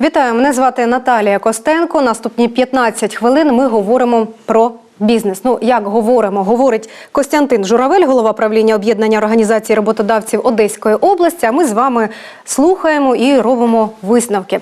Вітаю, мене звати Наталія Костенко. Наступні 15 хвилин ми говоримо про бізнес. Ну як говоримо, говорить Костянтин Журавель, голова правління об'єднання організацій роботодавців Одеської області. А ми з вами слухаємо і робимо висновки.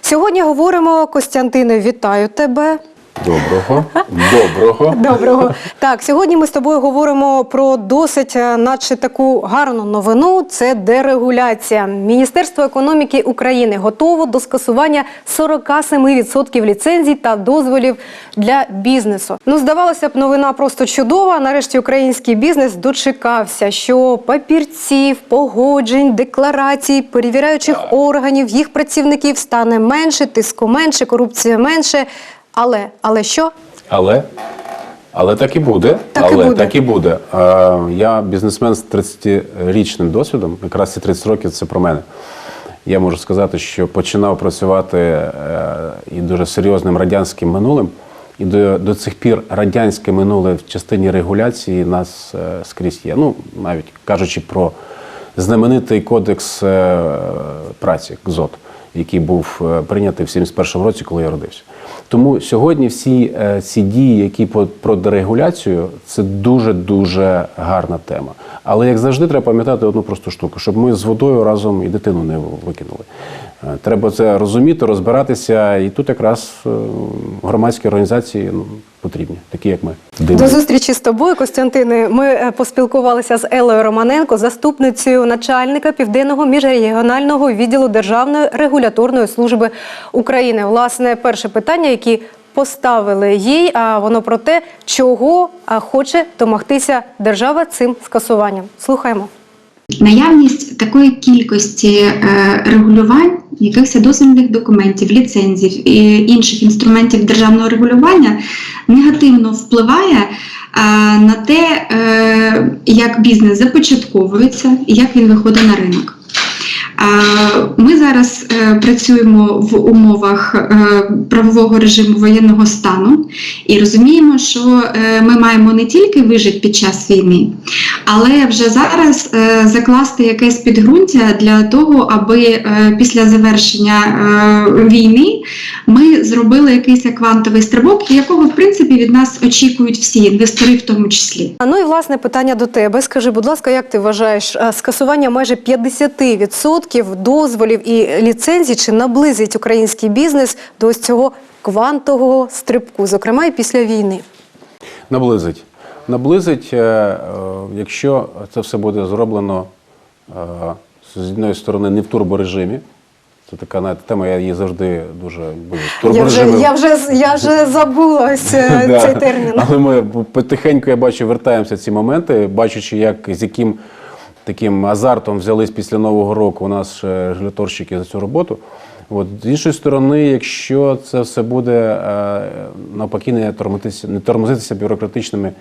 Сьогодні говоримо Костянтине, вітаю тебе. Доброго. Доброго. Доброго. Так, сьогодні ми з тобою говоримо про досить, е, наче таку гарну новину. Це дерегуляція. Міністерство економіки України готово до скасування 47% ліцензій та дозволів для бізнесу. Ну, здавалося б, новина просто чудова. Нарешті український бізнес дочекався, що папірців, погоджень, декларацій, перевіряючих органів, їх працівників стане менше, тиску менше, корупції менше. Але, але що? Але, але так і буде. Так і але буде. так і буде. Е, я бізнесмен з 30-річним досвідом, якраз ці 30 років це про мене. Я можу сказати, що починав працювати е, і дуже серйозним радянським минулим. І до, до цих пір радянське минуле в частині регуляції нас е, скрізь є. Ну, навіть кажучи про знаменитий кодекс е, праці КЗОТ, який був е, прийнятий в 71-му році, коли я родився. Тому сьогодні всі е, ці дії, які по про дерегуляцію, це дуже дуже гарна тема. Але як завжди, треба пам'ятати одну просту штуку, щоб ми з водою разом і дитину не викинули. Е, Треба це розуміти, розбиратися, і тут якраз е, громадські організації ну, потрібні, такі як ми. До зустрічі з тобою, Костянтине. Ми е, поспілкувалися з Елою Романенко, заступницею начальника південного міжрегіонального відділу Державної регуляторної служби України. Власне, перше питання, які поставили їй, а воно про те, чого хоче домогтися держава цим скасуванням. Слухаємо. Наявність такої кількості е, регулювань, якихось дозвільних документів, ліцензій і інших інструментів державного регулювання негативно впливає е, на те, е, як бізнес започатковується і як він виходить на ринок. Е, Ми зараз е, працюємо в умовах е, правового режиму воєнного стану і розуміємо, що ми маємо не тільки вижити під час війни, але вже зараз закласти якесь підґрунтя для того, аби після завершення війни ми зробили якийсь квантовий стрибок, якого в принципі від нас очікують всі інвестори, в тому числі. А ну і власне питання до тебе. Скажи, будь ласка, як ти вважаєш, скасування майже 50% дозволів і ліцензій чи наблизить український бізнес до ось цього квантового стрибку, зокрема і після війни? Наблизить. Наблизить, е, е, якщо це все буде зроблено е, з однієї сторони не в турборежимі. Це така знаєте, тема, я її завжди дуже люблю. Я вже, я вже, я вже забула цей термін. Але ми потихеньку, я бачу, вертаємося в ці моменти, бачачи, як з яким таким азартом взялись після Нового року у нас регуляторщики за цю роботу. От, з іншої сторони, якщо це все буде е, навпаки не тормозитися, не тормозитися бюрократичними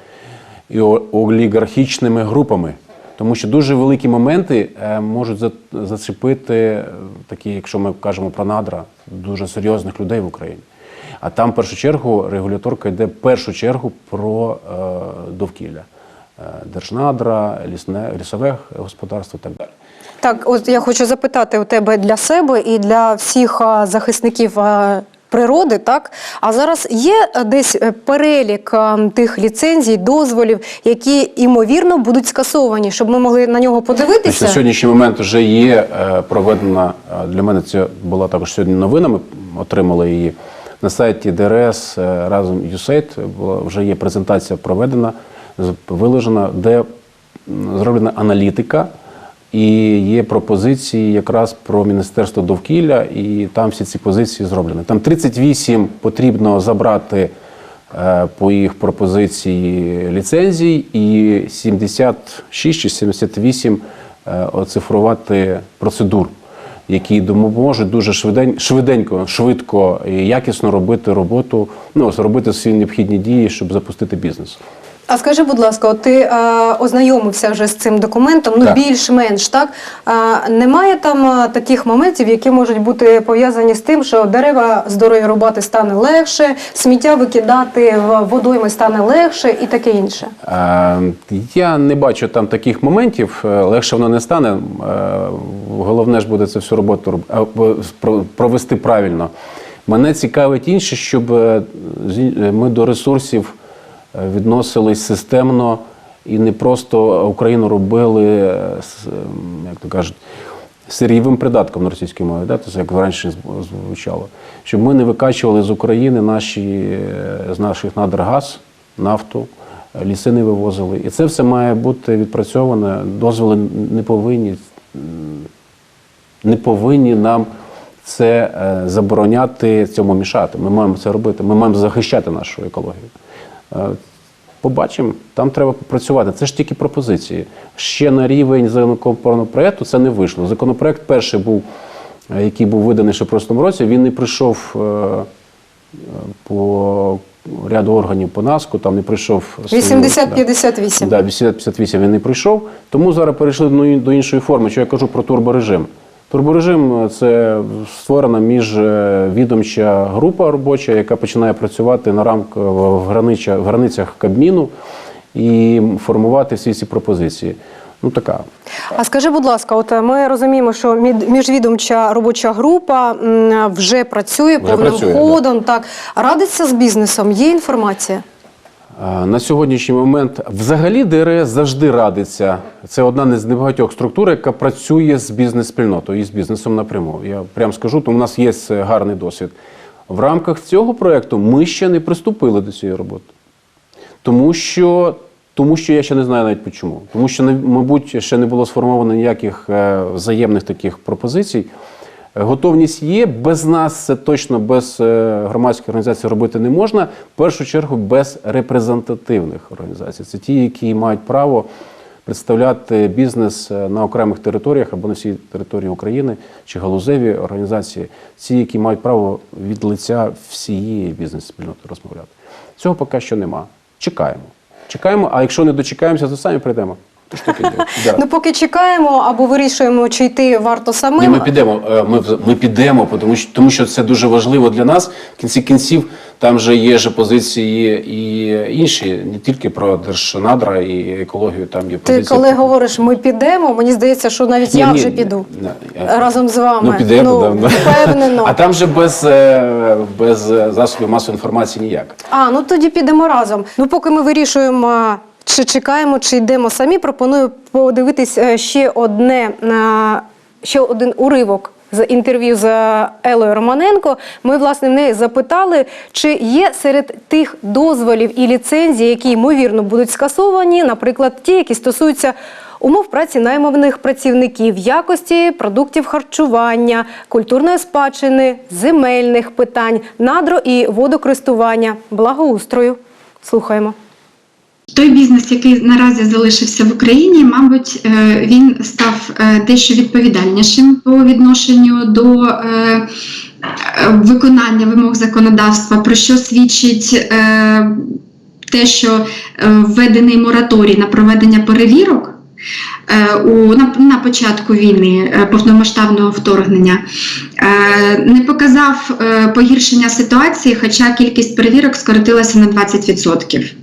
і олігархічними групами. Тому що дуже великі моменти е, можуть за- зачепити е, такі, якщо ми кажемо про надра, дуже серйозних людей в Україні. А там, в першу чергу, регуляторка йде в першу чергу про довкілля. Е, Держнадра, лісне, лісове господарство і так далі. Так, от я хочу запитати у тебе для себе і для всіх захисників природи, так? А зараз є десь е, перелік тих ліцензій, дозволів, які ймовірно будуть скасовані, щоб ми могли на нього Значить, подивитися? на сьогоднішній момент вже є е, проведена, е, для мене це була також сьогодні новина, ми отримали її на сайті ДРС е, разом USAID, вже є презентація проведена, виложена, де зроблена аналітика і є пропозиції якраз про Міністерство довкілля, і там всі ці позиції зроблені. Там 38 потрібно забрати е, по їх пропозиції ліцензій і 76 чи 78 е, оцифрувати процедур, які допоможуть дуже швидень, швиденько, швидко і якісно робити роботу, ну, робити всі необхідні дії, щоб запустити бізнес. А скажи, будь ласка, от ти е, ознайомився вже з цим документом, ну Так. більш-менш так. Е, немає там е, таких моментів, які можуть бути пов'язані з тим, що дерева з дороги рубати стане легше, сміття викидати в водойми стане легше і таке інше. Е, Я не бачу там таких моментів. Е, Легше воно не стане. Е, Головне ж буде це всю роботу роб- а, б- про- провести правильно. Мене цікавить інше, щоб е, зі- е, ми до ресурсів відносились системно і не просто Україну робили, е, ем, як то кажуть, сирійовим придатком на російській мові, да? тобто, як раніше звучало. Щоб ми не викачували з України наші, е, з наших надр газ, нафту, е, ліси не вивозили. І це все має бути відпрацьоване. Дозволи не повинні, не повинні нам це забороняти, цьому мішати. Ми маємо це робити. Ми маємо захищати нашу екологію. Е, Побачимо, там треба попрацювати. Це ж тільки пропозиції. Ще на рівень законопроекту це не вийшло. Законопроект перший був, е, який був виданий ще в прошлому році, він не прийшов е, по ряду органів по НАСКу, там не прийшов свою- 80-58. Да, 80-58 він не прийшов. Тому зараз перейшли до іншої форми. Що я кажу про турборежим. Турборежим е, це створена міжвідомча група робоча, яка починає працювати на рамк в, гранича, в границях Кабміну і формувати всі ці пропозиції. Ну така. А скажи, будь ласка, от е, ми розуміємо, що міжвідомча робоча група вже працює Вже повним працює, ходом. Так радиться з бізнесом. Є інформація. На сьогоднішній момент взагалі ДРС завжди радиться. Це одна з небагатьох структур, яка працює з бізнес-спільнотою і з бізнесом напряму. Я прям скажу, тому у нас є гарний досвід. В рамках цього проєкту ми ще не приступили до цієї роботи. Тому що, тому що я ще не знаю навіть чому. Тому що, мабуть, ще не було сформовано ніяких е, взаємних таких пропозицій. Готовність є. Без нас це точно без е, громадської організації робити не можна. В першу чергу без репрезентативних організацій. Це ті, які мають право представляти бізнес е, на окремих територіях або на всій території України чи галузеві організації, ті, які мають право від лиця всієї бізнес-спільноти розмовляти. Цього поки що нема. Чекаємо. Чекаємо, а якщо не дочекаємося, то самі прийдемо. Да. Ну, поки чекаємо або вирішуємо, чи йти варто самим. Ні, ми підемо. е, Ми, вз- ми підемо, тому що, тому що це дуже важливо для нас. В кінці кінців там же є ж позиції і інші, не тільки про держнадра і екологію. Там є Ти позиції. коли говориш, ми підемо, мені здається, що навіть Ні, я ні, вже піду ні, разом з вами. Ну, підемо, ну, да, впевнено. А там же без, е, без е, засобів масової інформації ніяк. А, ну тоді підемо разом. Ну, поки ми вирішуємо, чи чекаємо, чи йдемо самі, пропоную подивитись е, ще одне, е, ще один уривок з інтерв'ю з Елою Романенко. Ми, власне, в неї запитали, чи є серед тих дозволів і ліцензій, які ймовірно будуть скасовані, наприклад, ті, які стосуються умов праці найманих працівників, якості продуктів харчування, культурної спадщини, земельних питань, надро і водокористування, благоустрою. Слухаємо. Той бізнес, який наразі залишився в Україні, мабуть, е, він став е, дещо відповідальнішим по відношенню до е, виконання вимог законодавства, про що свідчить те, що введений мораторій на проведення перевірок. У на, на початку війни повномасштабного вторгнення не показав погіршення ситуації, хоча кількість перевірок скоротилася на 20%.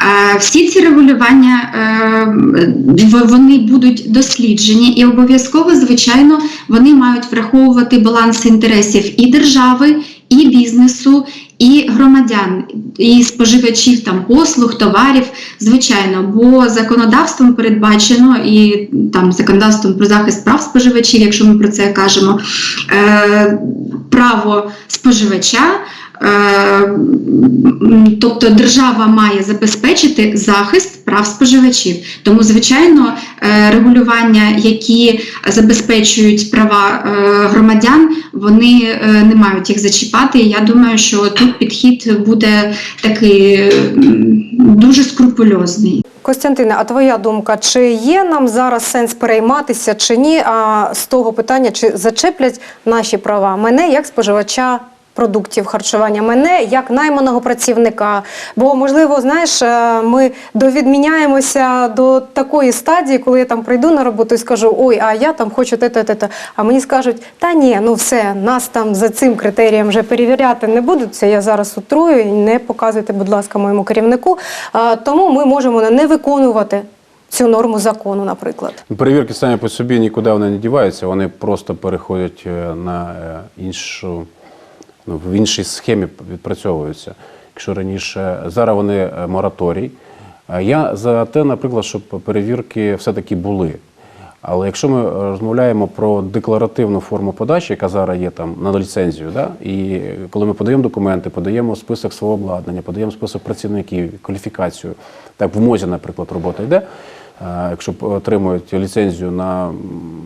Е, Всі ці регулювання е, вони будуть досліджені, і обов'язково, звичайно, вони мають враховувати баланс інтересів і держави, і бізнесу, і громадян, і споживачів там послуг, товарів, звичайно, бо законодавством передбачено і там законодавством про захист прав споживачів, якщо ми про це кажемо, е, право споживача. Е, Тобто держава має забезпечити захист прав споживачів. Тому, звичайно, е, регулювання, які забезпечують права е, громадян, вони не мають їх зачіпати. Я думаю, що тут підхід буде такий дуже скрупульозний. Костянтине, а твоя думка, чи є нам зараз сенс перейматися чи ні? А з того питання, чи зачеплять наші права мене як споживача продуктів харчування мене як найманого працівника. Бо, можливо, знаєш, е, ми довідміняємося до такої стадії, коли я там прийду на роботу і скажу, ой, а я там хочу те, те, те, те. А мені скажуть, та ні, ну все, нас там за цим критерієм вже перевіряти не будуть. Це я зараз утрую і не показуйте, будь ласка, моєму керівнику. Тому ми можемо не виконувати цю норму закону, наприклад. Перевірки самі по собі нікуди вони не діваються, вони просто переходять е, на е, іншу, ну, в іншій схемі відпрацьовуються. Якщо раніше зараз вони е, мораторій. Я за те, наприклад, щоб перевірки все-таки були. Але якщо ми розмовляємо про декларативну форму подачі, яка зараз є там на ліцензію, да? і коли ми подаємо документи, подаємо список свого обладнання, подаємо список працівників, кваліфікацію, так в МОЗі, наприклад, робота йде. Е, Якщо отримують ліцензію на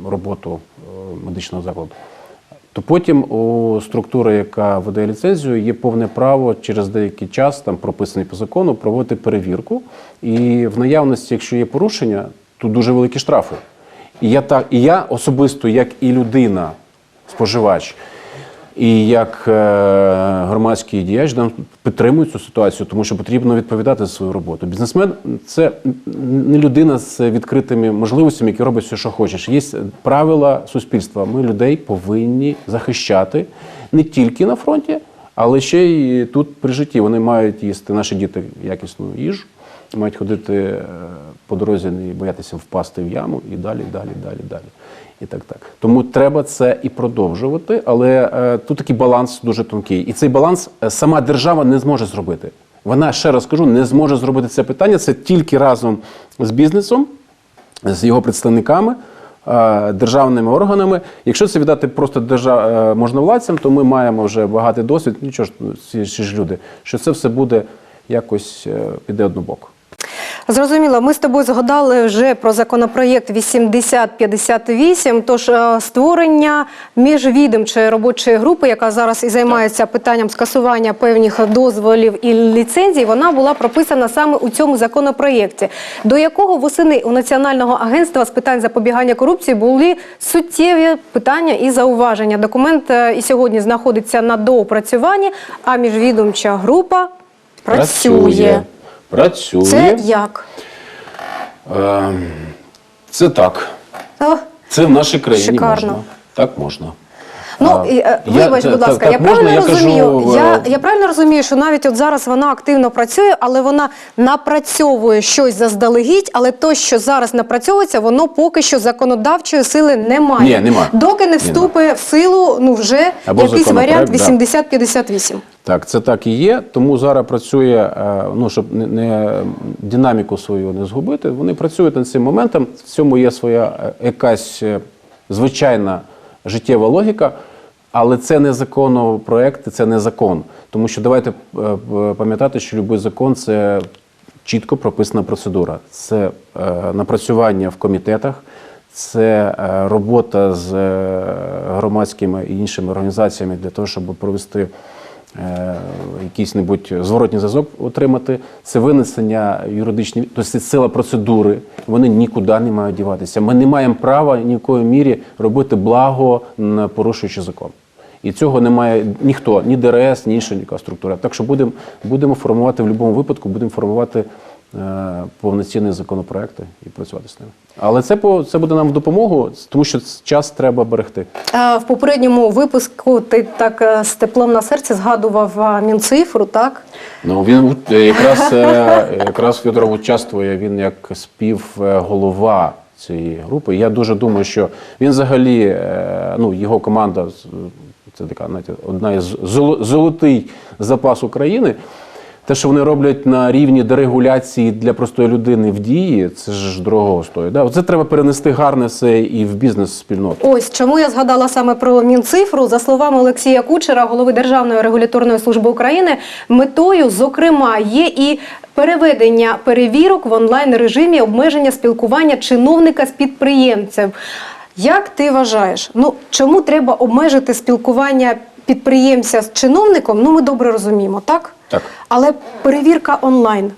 роботу е, медичного закладу, то потім у структури, яка видає ліцензію, є повне право через деякий час, там прописаний по закону, проводити перевірку. І в наявності, якщо є порушення, то дуже великі штрафи. І я так, і я особисто, як і людина, споживач, і як е, громадський діяч да, підтримую цю ситуацію, тому що потрібно відповідати за свою роботу. Бізнесмен це не людина з відкритими можливостями, які робить все, що хочеш. Є правила суспільства. Ми людей повинні захищати не тільки на фронті, але ще й тут при житті. Вони мають їсти наші діти якісну їжу, мають ходити е, по дорозі, не боятися впасти в яму і далі, далі, далі, далі. І так, так. Тому треба це і продовжувати, але е, тут такий баланс дуже тонкий. І цей баланс е, сама держава не зможе зробити. Вона, ще раз кажу, не зможе зробити це питання. Це тільки разом з бізнесом, з його представниками, е, державними органами. Якщо це віддати просто держав... е, можновладцям, то ми маємо вже багатий досвід. Нічого ж, ну, ці ж люди, що це все буде якось піде однобоко. Зрозуміло, ми з тобою згадали вже про законопроєкт 8058, тож е, створення міжвідомчої робочої групи, яка зараз і займається питанням скасування певних дозволів і ліцензій, вона була прописана саме у цьому законопроєкті, до якого восени у Національного агентства з питань запобігання корупції були суттєві питання і зауваження. Документ е, і сьогодні знаходиться на доопрацюванні, а міжвідомча група працює. Працює. Це як? Е, це так. О, Це в нашій країні Шикарно. можна. Так можна. Ну, і, е, я- вибач, та- будь ласка, так я можна, правильно я кажу, розумію. е, я, я правильно розумію, що навіть от зараз вона активно працює, але вона напрацьовує щось заздалегідь, але то, що зараз напрацьовується, воно поки що законодавчої сили немає. Ні, нема. Доки не вступить в силу, ну вже Або якийсь законопроект, варіант да. 8058. Так, це так і є. Тому зараз працює, е, ну щоб не, не динаміку свою не згубити. Вони працюють над цим моментом. В цьому є своя е, якась е, звичайна життєва логіка. Але це не законопроект, це не закон. Тому що давайте е, пам'ятати, що будь-який закон це чітко прописана процедура. Це е, напрацювання в комітетах, це е, робота з е, громадськими і іншими організаціями для того, щоб провести е, якийсь небудь зворотній зв'язок отримати. Це винесення юридичні, тобто це сила процедури. Вони нікуди не мають діватися. Ми не маємо права ні в якої мірі робити благо, порушуючи закон. І цього немає ніхто, ні ДРС, ні інша ніяка структура. Так що будемо будемо формувати в будь-якому випадку, будемо формувати е, повноцінні законопроекти і працювати з ними. Але це по це буде нам в допомогу, тому що час треба берегти. Е, В попередньому випуску ти так е, з теплом на серці згадував е, Мінцифру, так? Ну він якраз якраз Федоров участвує він як співголова цієї групи. Я дуже думаю, що він взагалі, ну його команда це така знаєте, одна із золотий запас України. Те, що вони роблять на рівні дерегуляції для простої людини в дії, це ж дорого стоїть. Да? Це треба перенести гарне все і в бізнес-спільноту. Ось чому я згадала саме про Мінцифру. За словами Олексія Кучера, голови Державної регуляторної служби України, метою, зокрема, є і переведення перевірок в онлайн режимі обмеження спілкування чиновника з підприємцем. Як ти вважаєш, ну чому треба обмежити спілкування підприємця з чиновником? Ну ми добре розуміємо, так? Так. Але перевірка онлайн.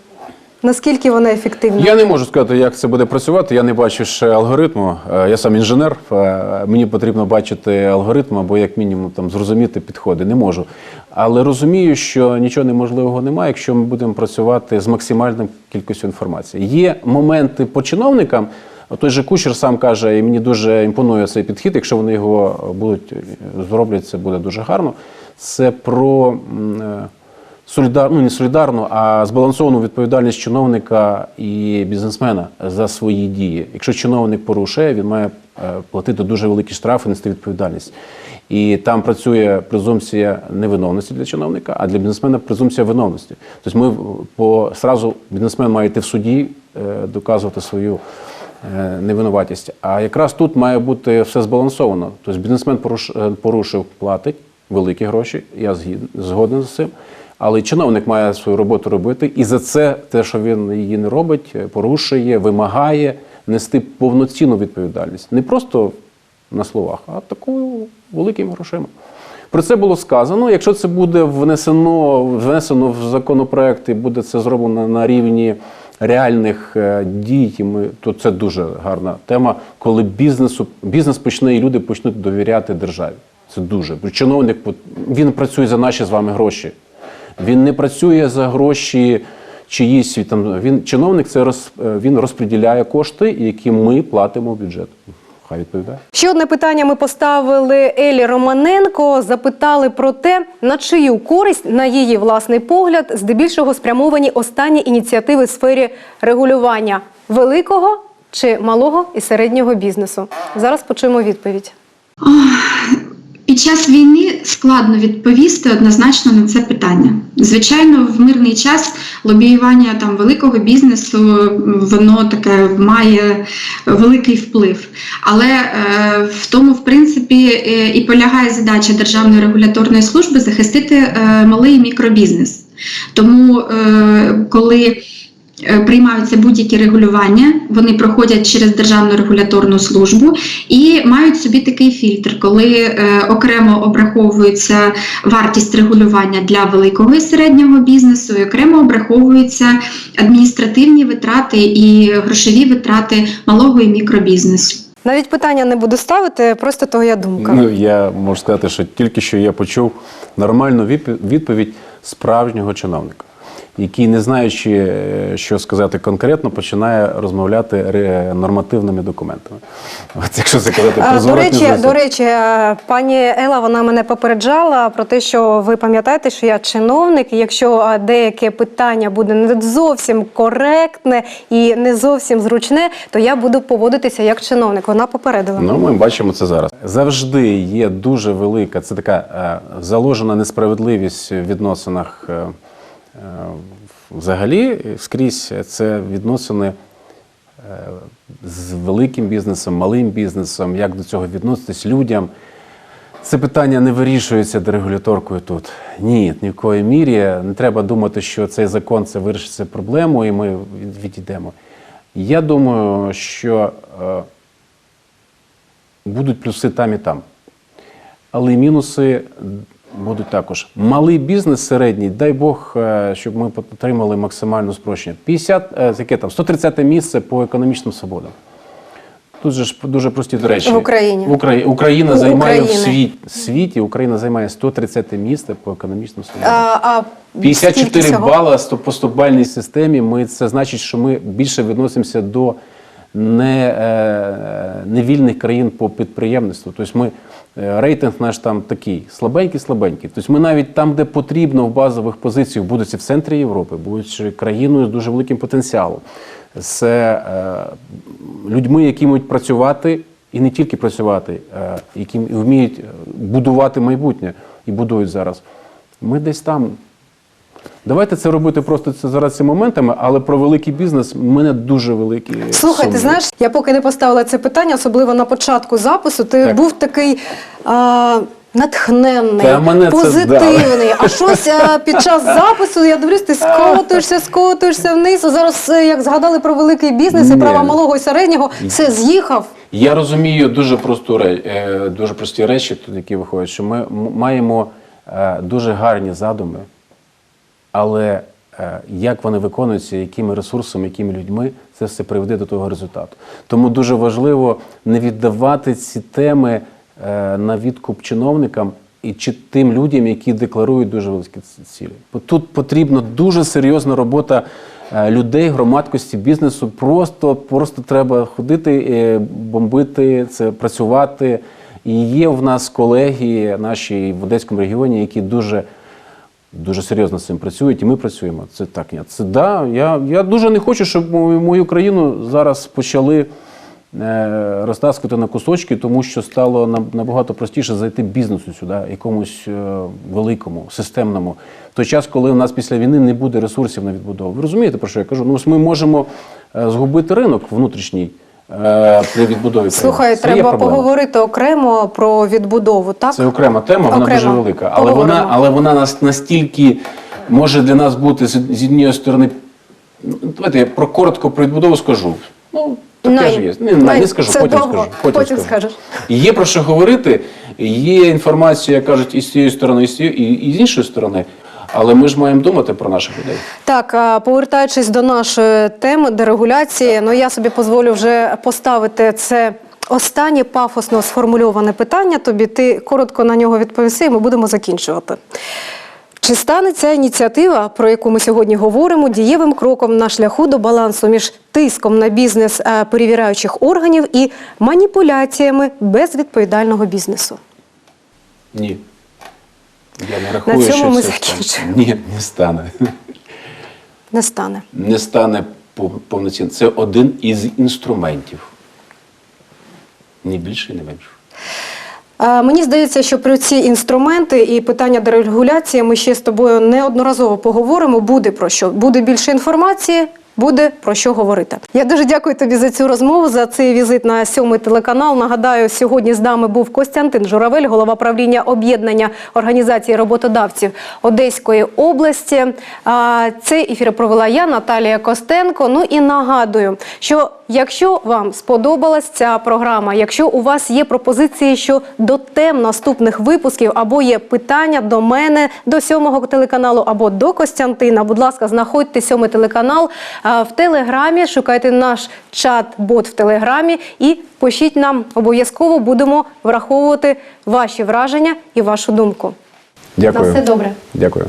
Наскільки вона ефективна? Я не можу сказати, як це буде працювати. Я не бачу ще алгоритму. Е, Я сам інженер. е, Мені потрібно бачити алгоритм або як мінімум там зрозуміти підходи. Не можу. Але розумію, що нічого неможливого немає, якщо ми будемо працювати з максимальною кількістю інформації. Є моменти по чиновникам. Той же Кучер сам каже, і мені дуже імпонує цей підхід. Якщо вони його будуть зроблять, це буде дуже гарно. Це про е, ну не солідарну, а збалансовану відповідальність чиновника і бізнесмена за свої дії. Якщо чиновник порушує, він має е, платити дуже великі штрафи, нести відповідальність. І там працює презумпція невиновності для чиновника, а для бізнесмена презумпція виновності. Тобто ми по сразу бізнесмен має йти в суді, е, доказувати свою невинуватість. А якраз тут має бути все збалансовано. Тобто бізнесмен е, порушив, платить великі гроші, я згоден з цим. Але чиновник має свою роботу робити, і за це те, що він її не робить, е, порушує, вимагає нести повноцінну відповідальність. Не просто на словах, а такою великими грошима. Про це було сказано. Якщо це буде внесено, внесено в законопроект і буде це зроблено на рівні реальних е, дій, ми, то це дуже гарна тема, коли бізнесу, бізнес почне і люди почнуть довіряти державі. Це дуже. Чиновник він працює за наші з вами гроші. Він не працює за гроші чиїсь там. Він чиновник це роз, е, він розподіляє кошти, які ми платимо в бюджет. Хай відповідає. Ще одне питання ми поставили Елі Романенко. Запитали про те, на чию користь, на її власний погляд, здебільшого спрямовані останні ініціативи в сфері регулювання великого чи малого і середнього бізнесу. Зараз почуємо відповідь. Під час війни складно відповісти однозначно на це питання. Звичайно, в мирний час лобіювання там великого бізнесу воно таке має великий вплив. Але е, в тому, в принципі, е, і полягає задача Державної регуляторної служби захистити е, малий мікробізнес. Тому, е, коли Приймаються будь-які регулювання, вони проходять через Державну регуляторну службу і мають собі такий фільтр, коли е, окремо обраховується вартість регулювання для великого і середнього бізнесу, і окремо обраховуються адміністративні витрати і грошові витрати малого і мікробізнесу. Навіть питання не буду ставити, просто твоя думка. Ну, я можу сказати, що тільки що я почув нормальну відпо- відповідь справжнього чиновника, який, не знаючи, е, що сказати конкретно, починає розмовляти нормативними документами. От якщо це казати про До речі, до речі, е, пані Ела, вона мене попереджала про те, що ви пам'ятаєте, що я чиновник, і якщо е, деяке питання буде не зовсім коректне і не зовсім зручне, то я буду поводитися як чиновник. Вона попередила. Ну, ми бачимо це зараз. Завжди є дуже велика, це така е, заложена несправедливість в відносинах е, е, взагалі скрізь це відносини е, з великим бізнесом, малим бізнесом, як до цього відноситись людям. Це питання не вирішується дерегуляторкою тут. Ні, ні в коїй мірі. Не треба думати, що цей закон це вирішить цю проблему, і ми відійдемо. Я думаю, що е, будуть плюси там і там. Але мінуси будуть також. Малий бізнес середній, дай Бог, е, щоб ми отримали максимальне спрощення. 50, е, яке там, 130 місце по економічним свободам. Тут же ж дуже прості до речі. В Україні. Украї- Україна займає в світ, світі, Україна займає 130 місце по. А, а 54 бала по стопальній системі. Ми це значить, що ми більше відносимося до не, е, невільних країн по підприємництву. Тобто ми е, рейтинг наш там такий слабенький, слабенький. Тобто ми навіть там, де потрібно в базових позиціях, будучи в центрі Європи, будучи країною з дуже великим потенціалом, з е, людьми, які можуть працювати. І не тільки працювати, які вміють будувати майбутнє і будують зараз. Ми десь там Давайте це робити просто це зараз цими моментами, але про великий бізнес в мене дуже великі. Слухай, ти знаєш, я поки не поставила це питання, особливо на початку запису, ти Так. був такий а, натхненний, Та мене це позитивний. А щось а, під час запису я дивлюсь, ти скотуєшся, скотуєшся вниз. А зараз, е, як згадали про великий бізнес і права малого і середнього, все з'їхав. Я розумію дуже просту е, дуже прості речі, тут які виходять, що ми маємо е, дуже гарні задуми, але е, як вони виконуються, якими ресурсами, якими людьми, це все приведе до того результату. Тому дуже важливо не віддавати ці теми е, на відкуп чиновникам і чи тим людям, які декларують дуже великі цілі. Бо тут потрібна дуже серйозна робота е, людей, громадськості, бізнесу. Просто, просто треба ходити, бомбити це, працювати. І є в нас колеги наші в Одеському регіоні, які дуже дуже серйозно з цим працюють, і ми працюємо. Це так. Це да. Я, я дуже не хочу, щоб мою, країну зараз почали е, розтаскувати на кусочки, тому що стало набагато простіше зайти бізнесу сюди, якомусь е, великому, системному. В той час, коли у нас після війни не буде ресурсів на відбудову. Ви розумієте, про що я кажу? Ну, ось ми можемо е, згубити ринок внутрішній. Е, При відбудові. Слухай, Це треба поговорити окремо про відбудову. Так Це окрема тема, вона Окремо. дуже велика. Але Поговоримо. вона, але вона нас настільки може для нас бути з, з однієї сторони. ну, Давайте я про коротко про відбудову скажу. Ну, таке Най. ж є. Не, Най. не скажу, потім довго. скажу. Потім, Потім скажу. скажеш. Є про що говорити, є інформація, як кажуть, і з цієї сторони, і з, цієї, і з іншої сторони. Але ми ж маємо думати про наших людей. Так, повертаючись до нашої теми дерегуляції, ну я собі дозволю вже поставити це останнє пафосно сформульоване питання. Тобі ти коротко на нього відповіси, і ми будемо закінчувати. Чи стане ця ініціатива, про яку ми сьогодні говоримо, дієвим кроком на шляху до балансу між тиском на бізнес е, перевіряючих органів і маніпуляціями безвідповідального бізнесу? Ні. Я не рахую, цьому що ми це стане. Ні, не стане. Не стане. не стане пов- повноцінним. Це один із інструментів. Ні більше, ні менше. Е, Мені здається, що про ці інструменти і питання дерегуляції ми ще з тобою неодноразово поговоримо. Буде про що. Буде більше інформації, буде про що говорити. Я дуже дякую тобі за цю розмову, за цей візит на сьомий телеканал. Нагадаю, сьогодні з нами був Костянтин Журавель, голова правління об'єднання організації роботодавців Одеської області. Цей ефір провела я, Наталія Костенко. Ну і нагадую, що якщо вам сподобалась ця програма, якщо у вас є пропозиції щодо тем наступних випусків, або є питання до мене, до сьомого телеканалу, або до Костянтина, будь ласка, знаходьте сьомий телеканал в телеграмі, шукайте наш чат-бот в телеграмі і пишіть нам. Обов'язково будемо враховувати ваші враження і вашу думку. Дякую. На все добре. Дякую.